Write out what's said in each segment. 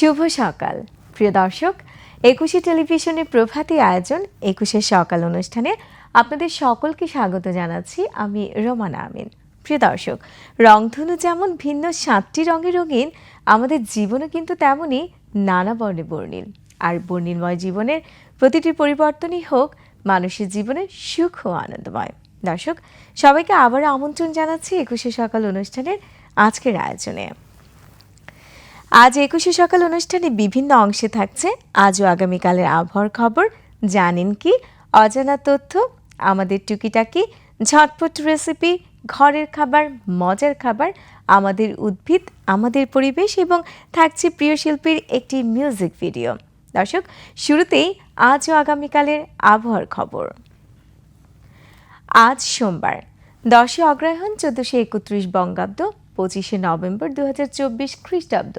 শুভ সকাল। প্রিয় দর্শক, একুশে টেলিভিশনের প্রভাতী আয়োজন একুশে সকাল অনুষ্ঠানে আপনাদের সকলকে স্বাগত জানাচ্ছি আমি রোমানা আমিন। প্রিয় দর্শক, রংধনু যেমন ভিন্ন সাতটি রঙে রঙিন, আমাদের জীবনও কিন্তু তেমনই নানা বর্ণে বর্ণিল। আর বর্ণিলময় জীবনের প্রতিটি পরিবর্তনই হোক, মানুষের জীবনে সুখ ও আনন্দময়। দর্শক, সবাইকে আবার আমন্ত্রণ জানাচ্ছি একুশে সকাল অনুষ্ঠানের আজকের আয়োজনে। আজ একুশে সকাল অনুষ্ঠানে বিভিন্ন অংশে থাকছে আজ ও আগামীকালের আবহাওয়ার খবর। জানেন কি? অজানা তথ্য, আমাদের টুকিটাকি, ঝটপট রেসিপি ঘরের খাবার, মজার খাবার, আমাদের উদ্ভিদ, আমাদের পরিবেশ এবং থাকছে প্রিয় শিল্পীর একটি মিউজিক ভিডিও দর্শক, শুরুতেই আজ ও আগামীকালের আবহাওয়ার খবর। আজ সোমবার, দশই অগ্রহায়ণ, চোদ্দশো একত্রিশ বঙ্গাব্দ। পঁচিশে নভেম্বর দু চব্বিশ খ্রিস্টাব্দ,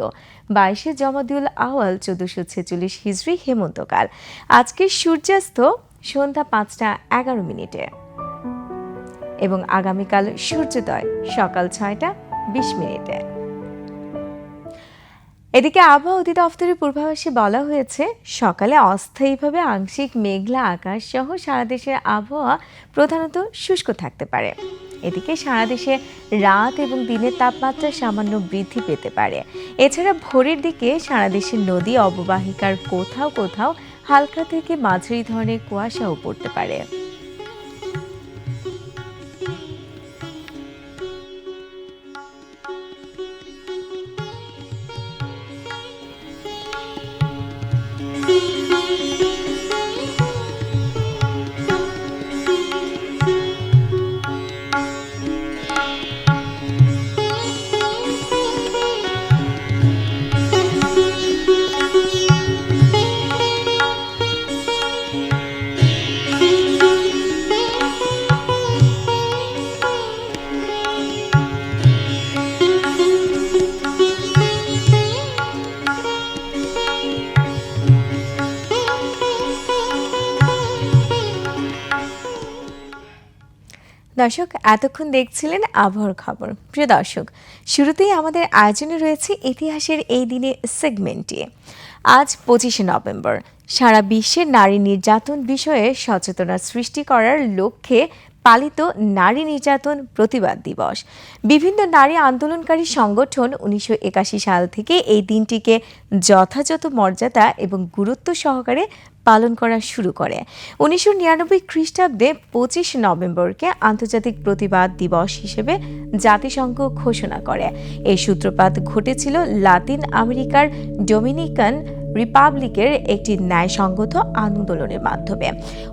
বাইশে জমাদুল আওয়াল চোদ্দশো ছেচল্লিশ হিজড়ি হেমন্তকাল। আজকে সূর্যাস্ত সন্ধ্যা পাঁচটা এগারো মিনিটে। এবং আগামীকাল সূর্যোদয় সকাল ছয়টা বিশ মিনিটে। এদিকে আবহাওয়া অধিদপ্তরের পূর্বাভাসে বলা হয়েছে, সকালে অস্থায়ীভাবে আংশিক মেঘলা আকাশ সহ সারা দেশের আবহাওয়া প্রধানত শুষ্ক থাকতে পারে। এদিকে সারা দেশে রাত এবং দিনের তাপমাত্রা সামান্য বৃদ্ধি পেতে পারে। এছাড়া ভোরের দিকে সারা দেশের নদী, অববাহিকার কোথাও কোথাও হালকা থেকে মাঝারি ধরনের কুয়াশাও পড়তে পারে। দর্শক, এতক্ষণ দেখছিলেন আবহাওয়ার খবর। প্রিয় দর্শক, শুরুতেই আমাদের আয়োজনে রয়েছে ইতিহাসের এই দিনে সেগমেন্টটি। আজ পঁচিশে নভেম্বর। সারা বিশ্বে নারী নির্যাতন বিষয়ে সচেতনতা সৃষ্টি করার লক্ষ্যে পালিত নারী নির্যাতন প্রতিবাদ দিবস। বিভিন্ন নারী আন্দোলনকারী সংগঠন উনিশশো একাশি সাল থেকে এই দিনটিকে যথাযথ মর্যাদা এবং গুরুত্ব সহকারে পালন করা শুরু করে। উনিশশো নিরানব্বই খ্রিস্টাব্দে পঁচিশ নভেম্বরকে আন্তর্জাতিক প্রতিবাদ দিবস হিসেবে জাতিসংঘ ঘোষণা করে। এই সূত্রপাত ঘটেছিল লাতিন আমেরিকার ডোমিনিকান রিপাবলিকের একটি ন্যায়সঙ্গত আন্দোলনের মাধ্যমে।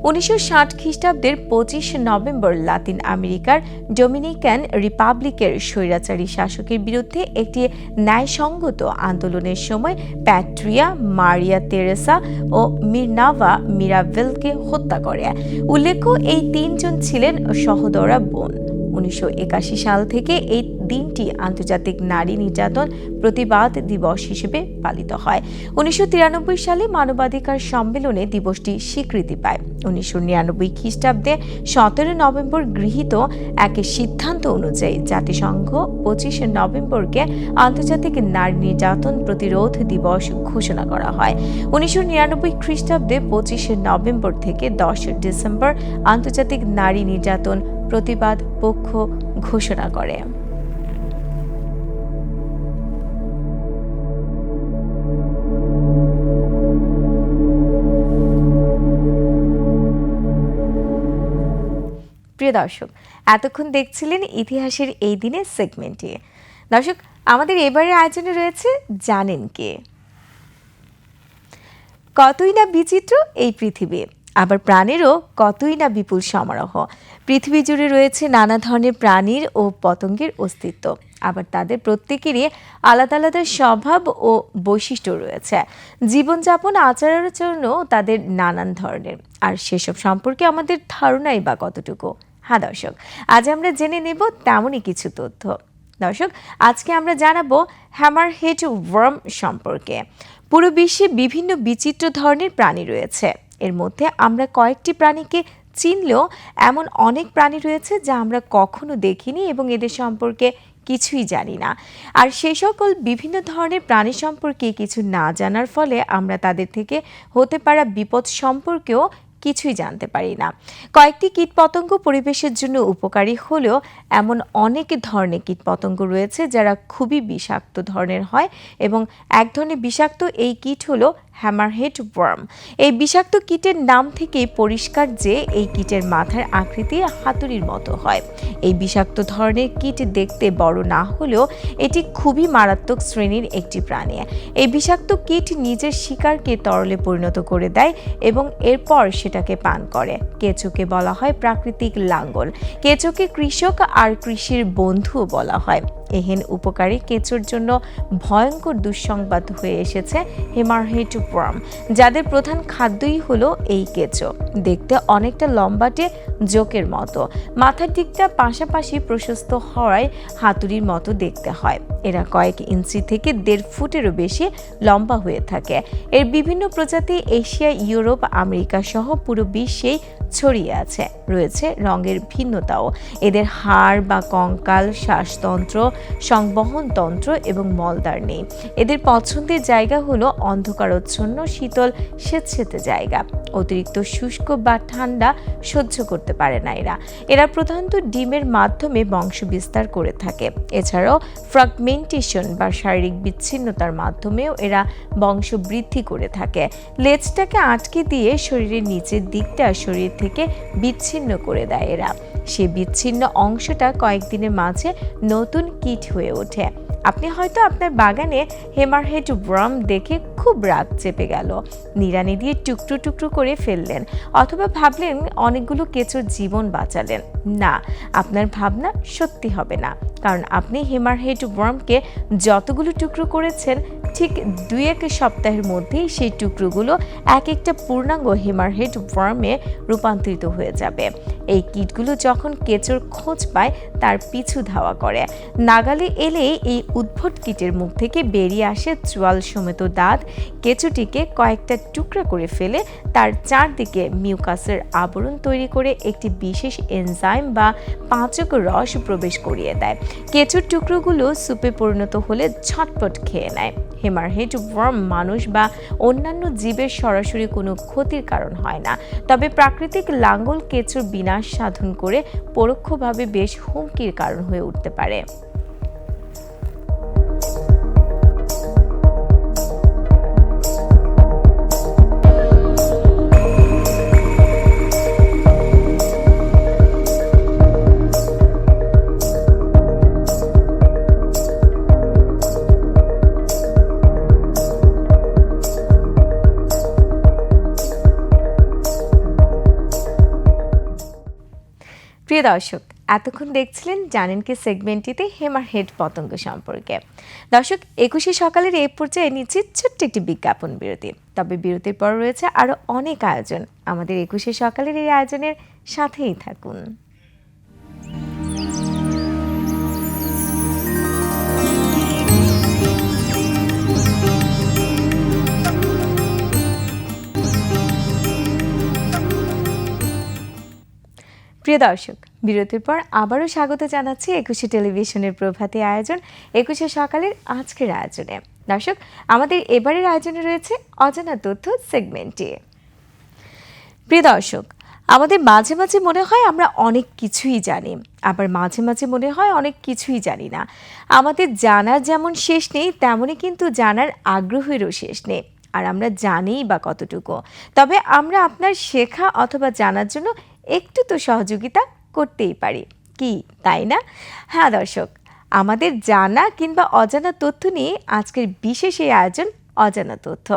উনিশশো ষাট খ্রিস্টাব্দের পঁচিশ নভেম্বর লাতিন আমেরিকার ডোমিনিকান রিপাবলিকের স্বৈরাচারী শাসকের বিরুদ্ধে একটি ন্যায়সঙ্গত আন্দোলনের সময় প্যাট্রিয়া, মারিয়া তেরেসা ও মির্নাভা মিরাভেলকে হত্যা করে। উল্লেখ্য, এই তিনজন ছিলেন সহদরা বোন। উনিশশো একাশি সাল থেকে এই দিনটি আন্তর্জাতিক নারী নির্যাতন প্রতিবাদ দিবস হিসেবে পালিত হয়। উনিশশো তিরানব্বই সালে মানবাধিকার সম্মেলনে দিবসটি স্বীকৃতি পায়। উনিশশো নিরানব্বই খ্রিস্টাব্দে সতেরো নভেম্বর গৃহীত এক সিদ্ধান্ত অনুযায়ী জাতিসংঘ পঁচিশে নভেম্বরকে আন্তর্জাতিক নারী নির্যাতন প্রতিরোধ দিবস ঘোষণা করা হয়। উনিশশো নিরানব্বই খ্রিস্টাব্দে পঁচিশে নভেম্বর থেকে দশ ডিসেম্বর আন্তর্জাতিক নারী নির্যাতন প্রতিবাদ, পক্ষ ঘোষণা করে। প্রিয় দর্শক, এতক্ষণ দেখছিলেন ইতিহাসের এই দিনের সেগমেন্টে দর্শক, আমাদের এবারের আয়োজনে রয়েছে জানেন কে? কতই না বিচিত্র এই পৃথিবী, আবার প্রাণেরও কতই না বিপুল সমারোহ। পৃথিবী জুড়ে রয়েছে নানা ধরনের প্রাণীর ও পতঙ্গের অস্তিত্ব। আবার তাদের প্রত্যেকেরই আলাদা আলাদা স্বভাব ও বৈশিষ্ট্য রয়েছে। জীবনযাপন, আচার আচরণও তাদের নানান ধরনের। আর সেসব সম্পর্কে আমাদের ধারণাই বা কতটুকু? হ্যাঁ দর্শক, আজ আমরা জেনে নেব তেমনই কিছু তথ্য। দর্শক, আজকে আমরা জানাব হ্যামার হেড ওয়ার্ম সম্পর্কে। পুরো বিশ্বে বিভিন্ন বিচিত্র ধরনের প্রাণী রয়েছে। এর মধ্যে আমরা কয়েকটি প্রাণীকে চিনলেও এমন অনেক প্রাণী রয়েছে যা আমরা কখনো দেখিনি এবং এদের সম্পর্কে কিছুই জানি না। আর সেই সকল বিভিন্ন ধরনের প্রাণী সম্পর্কে কিছু না জানার ফলে আমরা তাদের থেকে হতে পারা বিপদ সম্পর্কেও কিছুই জানতে পারি না। কয়েকটি কীটপতঙ্গ পরিবেশের জন্য উপকারী হলেও এমন অনেক ধরনের কীটপতঙ্গ রয়েছে যারা খুবই বিষাক্ত ধরনের হয় এবং এক ধরনের বিষাক্ত এই কীট হলো হ্যামারহেড ওয়ার্ম। এই বিষাক্ত কীটের নাম থেকেই পরিষ্কার যে এই কীটের মাথার আকৃতি হাতুড়ির মতো হয়। এই বিষাক্ত ধরনের কীট দেখতে বড় না হলেও এটি খুবই মারাত্মক শ্রেণির একটি প্রাণী। এই বিষাক্ত কীট নিজের শিকারকে তরলে পরিণত করে দেয় এবং এরপর সেটাকে পান করে। কেঁচোকে বলা হয় প্রাকৃতিক লাঙ্গল। কেঁচোকে কৃষক আর কৃষির বন্ধুও বলা হয়। এহেন উপকারী কেঁচোর জন্য ভয়ঙ্কর দুঃসংবাদ হয়ে এসেছে হেমারহেড ওয়ার্ম যাদের প্রধান খাদ্যই হলো এই কেঁচো। দেখতে অনেকটা লম্বাটে, জোকের মতো। মাথার দিকটা পাশাপাশি প্রশস্ত হওয়ায় হাতুড়ির মতো দেখতে হয়। এরা কয়েক ইঞ্চি থেকে দেড় ফুটেরও বেশি লম্বা হয়ে থাকে। এর বিভিন্ন প্রজাতি এশিয়া, ইউরোপ, আমেরিকা সহ পুরো বিশ্বেই ছড়িয়ে আছে। রয়েছে রঙের ভিন্নতাও। এদের হাড় বা কঙ্কাল, শ্বাসতন্ত্র সংবহনতন্ত্র এবং মলদার নেই। এদের পছন্দের জায়গা হলো অন্ধকারচ্ছন্ন, শীতল, স্বেচ্ছেতে জায়গা। অতিরিক্ত শুষ্ক বা ঠান্ডা সহ্য করতে পারে না এরা। এরা প্রধানত ডিমের মাধ্যমে বংশ বিস্তার করে থাকে। এছাড়াও ফ্রাগমেন্টেশন বা শারীরিক বিচ্ছিন্নতার মাধ্যমেও এরা বংশ বৃদ্ধি করে থাকে। লেজটাকে আটকে দিয়ে শরীরের নিচের দিকটা শরীর থেকে বিচ্ছিন্ন করে দেয় এরা। সে বিচ্ছিন্ন অংশটা কয়েকদিনের মাঝে নতুন কিট হয়ে ওঠে। আপনি হয়তো আপনার বাগানে হেমার হেমারহেড ব্রাম দেখে খুব রাগ চেপে গেল। নিড়ানি দিয়ে টুকরো টুকরো করে ফেললেন, অথবা ভাবলেন অনেকগুলো কেঁচোর জীবন বাঁচালেন। না, আপনার ভাবনা সত্যি হবে না, কারণ আপনি হেমার হেমারহেড ওয়ার্মকে যতগুলো টুকরো করেছেন, ঠিক দুই এক সপ্তাহের মধ্যেই সেই টুকরোগুলো এক একটা পূর্ণাঙ্গ হেমার হেমারহেড ওয়ার্মে রূপান্তরিত হয়ে যাবে। এই কিটগুলো যখন কেঁচোর খোঁজ পায়, তার পিছু ধাওয়া করে। নাগালে এলে এই উদ্ভট কিটের মুখ থেকে বেরিয়ে আসে চোয়াল সমেত দাঁত। কেঁচোটিকে কয়েকটা টুকরা করে ফেলে তার চারদিকে মিউকাসের আবরণ তৈরি করে একটি বিশেষ এনজাইম বা পাঁচক রস প্রবেশ করিয়ে দেয়। কেঁচোর টুকরোগুলো সুপে পরিণত হলে ছটপট খেয়ে নেয়। হেমারহেড, ওয়ার্ম, মানুষ বা অন্যান্য জীবের সরাসরি কোনো ক্ষতির কারণ হয় না। তবে প্রাকৃতিক লাঙ্গল কেঁচোর বিনাশ সাধন করে পরোক্ষভাবে বেশ হুমকির কারণ হয়ে উঠতে পারে। প্রিয় দর্শক, এতক্ষণ দেখছিলেন জানেন কি সেগমেন্টটিতে হেমার হেড পতঙ্গ সম্পর্কে। দর্শক, একুশে সকালের এই পর্যায়ে নিচ্ছি ছোট্ট একটি বিজ্ঞাপন বিরতি। তবে বিরতির পর রয়েছে আরও অনেক আয়োজন। আমাদের একুশে সকালের এই আয়োজনের সাথেই থাকুন। প্রিয় দর্শক, বিরতির পর আবারও স্বাগত জানাচ্ছি একুশে টেলিভিশনের প্রভাতী আয়োজন, একুশে সকালের আজকের আয়োজনে। দর্শক, আমাদের এবারের আয়োজনে রয়েছে অজানা তথ্য সেগমেন্টে। প্রিয় দর্শক, আমাদের মাঝে মাঝে মনে হয় আমরা অনেক কিছুই জানি, আবার মাঝে মাঝে মনে হয় অনেক কিছুই জানি না। আমাদের জানার যেমন শেষ নেই, তেমনই কিন্তু জানার আগ্রহেরও শেষ নেই, আর আমরা জানিই বা কতটুকু। তবে আমরা আপনার শেখা অথবা জানার জন্য একটু তো সহযোগিতা করতেই পারি। কি, তাই না? হ্যাঁ দর্শক, আমাদের জানা কিংবা অজানা তথ্য নিয়ে আজকের বিশেষ এই আয়োজন অজানা তথ্য।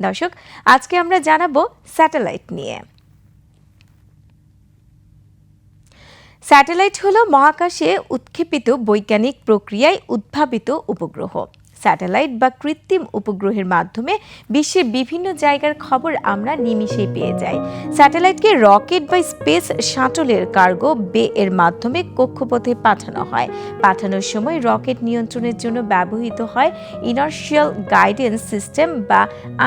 দর্শক, আজকে আমরা জানাব স্যাটেলাইট নিয়ে। স্যাটেলাইট হলো মহাকাশে উৎক্ষেপিত বৈজ্ঞানিক প্রক্রিয়ায় উদ্ভাবিত উপগ্রহ। স্যাটেলাইট বা কৃত্রিম উপগ্রহের মাধ্যমে বিশ্বের বিভিন্ন জায়গার খবর আমরা নিমিষেই পেয়ে যাই। স্যাটেলাইটকে রকেট বা স্পেস শাটলের কার্গো বে এর মাধ্যমে কক্ষপথে পাঠানো হয়। পাঠানোর সময় রকেট নিয়ন্ত্রণের জন্য ব্যবহৃত হয় ইনার্শিয়াল গাইডেন্স সিস্টেম বা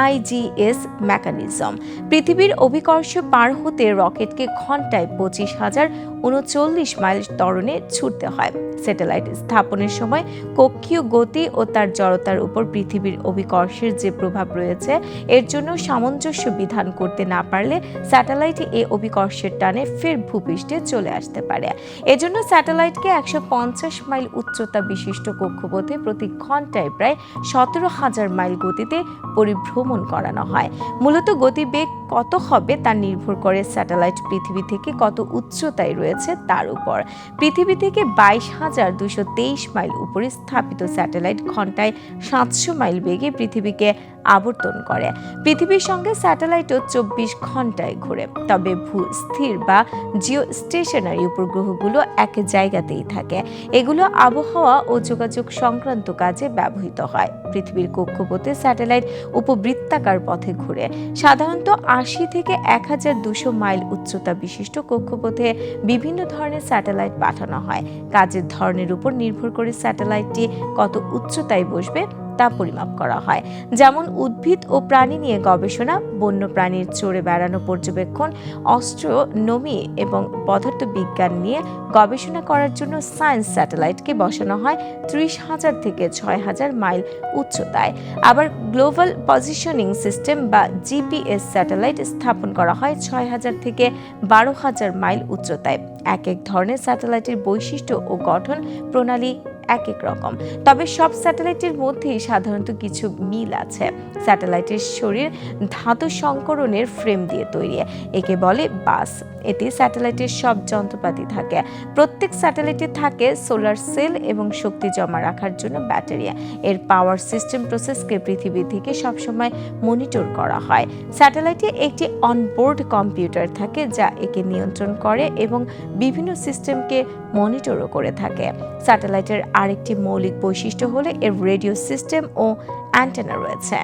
আইজিএস মেকানিজম। পৃথিবীর অভিকর্ষ পার হতে রকেটকে ঘন্টায় পঁচিশ হাজার উনচল্লিশ মাইল ত্বরণে ছুটতে হয়। স্যাটেলাইট স্থাপনের সময় কক্ষীয় গতি ও তার জড়তার উপর পৃথিবীর অভিকর্ষের যে প্রভাব রয়েছে, এর জন্য সামঞ্জস্য বিধান করতে না পারলে স্যাটেলাইট এই অভিকর্ষের টানে ফের ভূপৃষ্ঠে চলে আসতে পারে। এজন্য স্যাটেলাইটকে একশো পঞ্চাশ মাইল উচ্চতা বিশিষ্ট কক্ষপথে প্রতি ঘন্টায় প্রায় সতেরো হাজার মাইল গতিতে পরিভ্রমণ করানো হয়। মূলত গতিবেগ কত হবে তা নির্ভর করে স্যাটেলাইট পৃথিবী থেকে কত উচ্চতায় রয়েছে তার উপর। পৃথিবী থেকে বাইশ হাজার দুশো তেইশ মাইল উপরে স্থাপিত স্যাটেলাইট ঘন্টায় সাতশো মাইল বেগে পৃথিবীকে আবর্তন করে। পৃথিবীর সঙ্গে স্যাটেলাইটও চব্বিশ ঘন্টায় ঘুরে। তবে ভূ স্থির বা জিও স্টেশনারি উপগ্রহগুলো এক জায়গাতেই থাকে। এগুলো আবহাওয়া ও যোগাযোগ সংক্রান্ত কাজে ব্যবহৃত হয়। পৃথিবীর কক্ষপথে স্যাটেলাইট উপবৃত্তাকার পথে ঘুরে। সাধারণত আশি থেকে এক হাজার দুশো মাইল উচ্চতা বিশিষ্ট কক্ষপথে বিভিন্ন ধরনের স্যাটেলাইট পাঠানো হয়। কাজের ধরনের উপর নির্ভর করে স্যাটেলাইটটি কত উচ্চতায় বসবে তা পরিমাপ করা হয়। যেমন উদ্ভিদ ও প্রাণী নিয়ে গবেষণা বন্য প্রাণীর চড়ে বেড়ানো পর্যবেক্ষণ অস্ট্রোনমি এবং পদার্থবিজ্ঞান নিয়ে গবেষণা করার জন্য সায়েন্স স্যাটেলাইটকে বসানো হয় ত্রিশ হাজার থেকে ছয় হাজার মাইল উচ্চতায়। আবার গ্লোবাল পজিশনিং সিস্টেম বা জিপিএস স্যাটেলাইট স্থাপন করা হয় ছয় হাজার থেকে বারো হাজার মাইল উচ্চতায়। এক এক ধরনের স্যাটেলাইটের বৈশিষ্ট্য ও গঠন প্রণালী এক এক রকম। তবে সব স্যাটেলাইটের মধ্যেই সাধারণত কিছু মিল আছে। স্যাটেলাইটের শরীর ধাতু সংকরণের ফ্রেম দিয়ে তৈরি, একে বলে বাস। এতে স্যাটেলাইটের সব যন্ত্রপাতি থাকে। প্রত্যেক স্যাটেলাইটে থাকে সোলার সেল এবং শক্তি জমা রাখার জন্য ব্যাটারি এর পাওয়ার সিস্টেম প্রসেসকে পৃথিবী থেকে সবসময় মনিটর করা হয়। স্যাটেলাইটে একটি অনবোর্ড কম্পিউটার থাকে যা একে নিয়ন্ত্রণ করে এবং বিভিন্ন সিস্টেমকে মনিটরও করে থাকে। স্যাটেলাইটের আরেকটি মৌলিক বৈশিষ্ট্য হলে এর রেডিও সিস্টেম ও অ্যান্টেনা রয়েছে।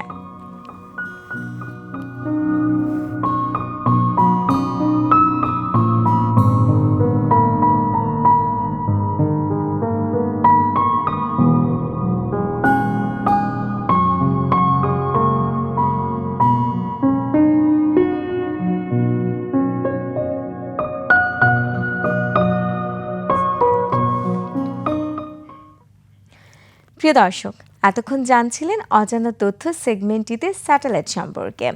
প্রিয় দর্শক, এতক্ষণ জানছিলেন অজানা তথ্য সেগমেন্টটিতে স্যাটেলাইট সম্পর্কে।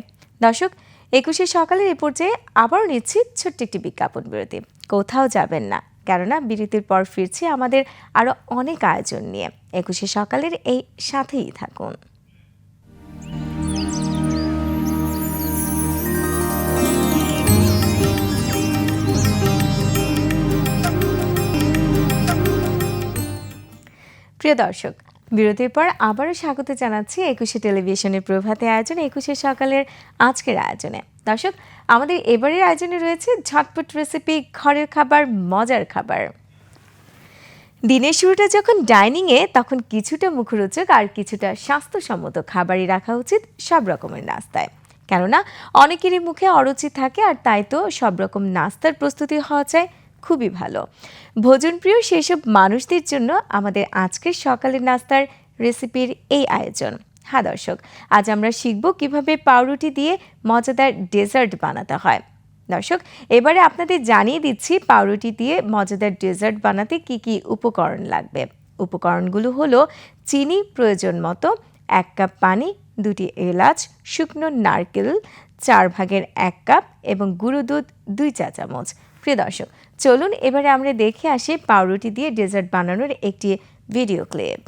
দর্শক, একুশে সকালের এ পর্যায়ে আবারও নিচ্ছি ছোট্ট একটি বিজ্ঞাপন বিরতি। কোথাও যাবেন না, কেননা বিরতির পর ফিরছি আমাদের আরও অনেক আয়োজন নিয়ে। একুশে সকালের এই সাথেই থাকুন। প্রিয় দর্শক বিরতির পর আবারও স্বাগত জানাচ্ছি একুশে টেলিভিশনের প্রভাতে আয়োজন একুশে সকালের আজকের আয়োজনে। দর্শক, আমাদের এবারের আয়োজনে রয়েছে ঝটপট রেসিপি ঘরের খাবার, মজার খাবার। দিনের শুরুটা যখন ডাইনিংয়ে তখন কিছুটা মুখরোচক আর কিছুটা স্বাস্থ্যসম্মত খাবারই রাখা উচিত সব রকমের নাস্তায়। কেননা, অনেকেরই মুখে অরুচি থাকে আর তাই তো সব রকম নাস্তার প্রস্তুতি হওয়া চায় খুবই ভালো। ভোজনপ্রিয় সেসব মানুষদের জন্য আমাদের আজকের সকালের নাস্তার রেসিপির এই আয়োজন। হ্যাঁ দর্শক, আজ আমরা শিখব কীভাবে পাউরুটি দিয়ে মজাদার ডেজার্ট বানাতে হয়। দর্শক, এবারে আপনাদের জানিয়ে দিচ্ছি পাউরুটি দিয়ে মজাদার ডেজার্ট বানাতে কি কি উপকরণ লাগবে। উপকরণগুলো হলো চিনি প্রয়োজন মতো, এক কাপ পানি, দুটি এলাচ, শুকনো নারকেল, চার ভাগের এক কাপ এবং গুঁড়ো দুধ দুই চা চামচ প্রিয় দর্শক চলুন এবারে আমরা দেখে আসি পাউরুটি দিয়ে ডেজার্ট বানানোর একটি ভিডিও ক্লিপ।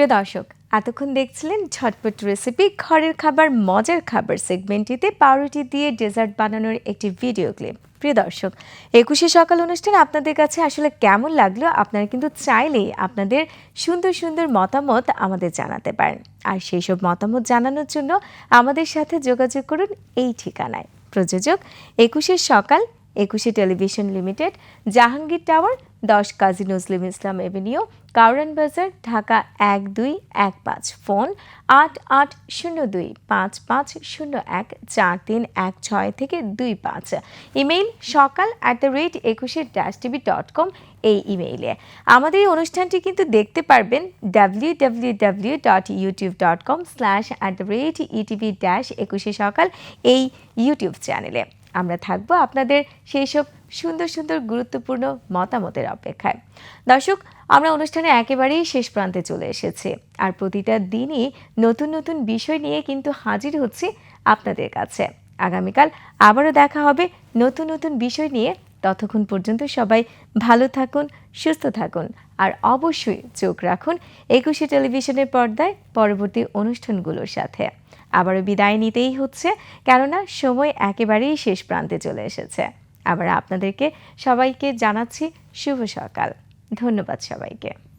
প্রিয় দর্শক, এতক্ষণ দেখছিলেন ঝটপট রেসিপি ঘরের খাবার, মজার খাবার সেগমেন্টটিতে পাউরুটি দিয়ে ডেজার্ট বানানোর একটি ভিডিও ক্লিপ প্রিয় দর্শক, একুশে সকাল অনুষ্ঠান আপনাদের কাছে আসলে কেমন লাগল আপনারা কিন্তু চাইলেই আপনাদের সুন্দর সুন্দর মতামত আমাদের জানাতে পারেন। আর সেই সব মতামত জানানোর জন্য আমাদের সাথে যোগাযোগ করুন এই ঠিকানায়। প্রযোজক একুশের সকাল, একুশে টেলিভিশন লিমিটেড, জাহাঙ্গীর টাওয়ার দশ কাজী নজলিম ইসলাম এভিনিউ, কাউরান বাজার, ঢাকা এক দুই এক পাঁচ, ফোন আট আট শূন্য দুই পাঁচ পাঁচ শূন্য এক চার তিন এক ছয় থেকে দুই পাঁচ। Email Sokal at the rate Ekushey dash TV dot com এই ইমেইলে। আমাদের এই অনুষ্ঠানটি কিন্তু দেখতে পারবেন W W W dot YouTube dot com slash at the rate ETV dash Ekushey Sokal এই ইউটিউব চ্যানেলে আমরা থাকব আপনাদের সেই সব সুন্দর সুন্দর গুরুত্বপূর্ণ মতামতের অপেক্ষায়। দর্শক, আমরা অনুষ্ঠানে একেবারেই শেষ প্রান্তে চলে এসেছি। আর প্রতিটা দিনই নতুন নতুন বিষয় নিয়ে কিন্তু হাজির হচ্ছি আপনাদের কাছে। আগামীকাল আবারও দেখা হবে নতুন নতুন বিষয় নিয়ে। ততক্ষণ পর্যন্ত সবাই ভালো থাকুন, সুস্থ থাকুন আর অবশ্যই চোখ রাখুন একুশে টেলিভিশনের পর্দায় পরবর্তী অনুষ্ঠানগুলোর সাথে। আবারও বিদায় নিতেই হচ্ছে, কেননা সময় একেবারেই শেষ প্রান্তে চলে এসেছে। আবার আপনাদেরকে সবাইকে জানাচ্ছি শুভ সকাল। ধন্যবাদ সবাইকে।